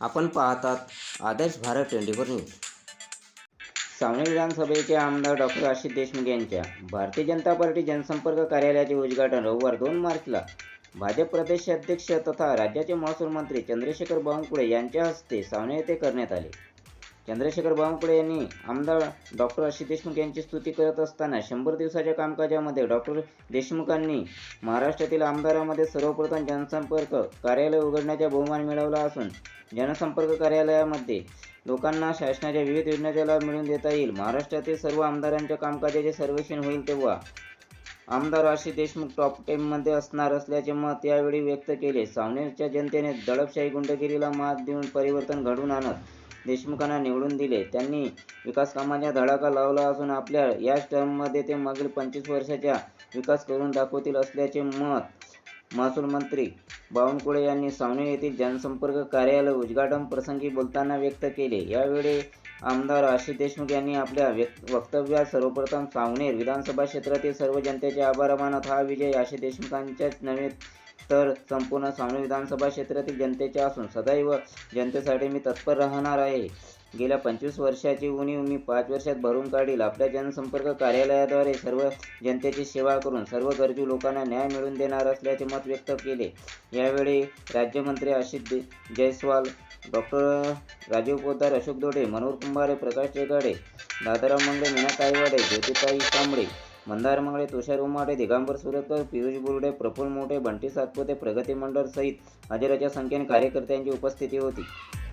आपण पाहतात Adarsh Bharat twenty four news. सावने विधानसभेचे आमदार डॉक्टर आशिष देशमुख यांच्या भारतीय जनता पार्टी जनसंपर्क कार्यालयाचे उद्घाटन रविवार दोन मार्चला. भाजप प्रदेश अध्यक्ष तथा राज्याचे महसूल मंत्री चंद्रशेखर बावनकुळे यांच्या हस्ते सावने येथे करण्यात आले. चंद्रशेखर बावनकुळे यांनी आमदार डॉक्टर आशिष देशमुख यांची स्तुती करत असताना शंभर दिवसाच्या कामकाजामध्ये डॉक्टर देशमुखांनी महाराष्ट्रातील आमदारामध्ये सर्वप्रथम जनसंपर्क कार्यालय उघडण्याचा बहुमान मिळवला असून जनसंपर्क कार्यालयामध्ये लोकांना शासनाच्या विविध योजनांचा लाभ मिळवून देता येईल. महाराष्ट्रातील सर्व आमदारांच्या कामकाजाचे सर्वेक्षण होईल तेव्हा आमदार आशिष देशमुख टॉप टेनमध्ये असणार असल्याचे मत यावेळी व्यक्त केले. सावनेरच्या जनतेने दडपशाही गुंडगिरीला मात देऊन परिवर्तन घडवून आणत देशमुखांना निवडून दिले. त्यांनी विकासकामांचा धडाका लावला असून आपल्या याच टर्ममध्ये ते मागील पंचवीस वर्षाचा विकास करून दाखवतील असल्याचे मत महसूल मंत्री बावनकुळे यांनी सावने येथील जनसंपर्क कार्यालय उद्घाटन प्रसंगी बोलताना व्यक्त केले. यावेळी आमदार आशिष देशमुख यांनी आपल्या वक्तव्यात सर्वप्रथम सावनेर विधानसभा क्षेत्रातील सर्व जनतेचे आभार मानत हा विजय आशिष देशमुखांच्याच नव्हे तर संपूर्ण सावनेर विधानसभा क्षेत्रातील जनतेचे असून सदैव जनतेसाठी मी तत्पर राहणार आहे. गेल्या पंचवीस वर्षाची उणीव मी पाच वर्षात भरून काढील आपल्या जनसंपर्क कार्यालयाद्वारे सर्व जनतेची सेवा करून सर्व गरजू लोकांना न्याय मिळवून देणार असल्याचे मत व्यक्त केले. यावेळी राज्यमंत्री आशिष जयस्वाल डॉक्टर राजीव पोद्दार अशोक दोडे मनोहर कुंभारे प्रकाश टेकाडे दादाराव मंगळे मीना ताईवाडे ज्योतिताई कांबळे मंदार मंगळे तुषार उमाडे दिगंबर सुरतकर पियुष बुर्डे प्रफुल्ल मोठे बंटी सातपुते प्रगती मंडळ सहित हजाराच्या संख्येने कार्यकर्त्यांची उपस्थिती होती.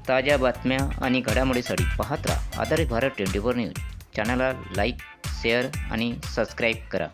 ताज्या बातम्या आणि घडामोडीसाठी पाहत राहा आधारित भारत ट्वेंटी फोर न्यूज. चॅनलला लाईक शेअर आणि सबस्क्राईब करा.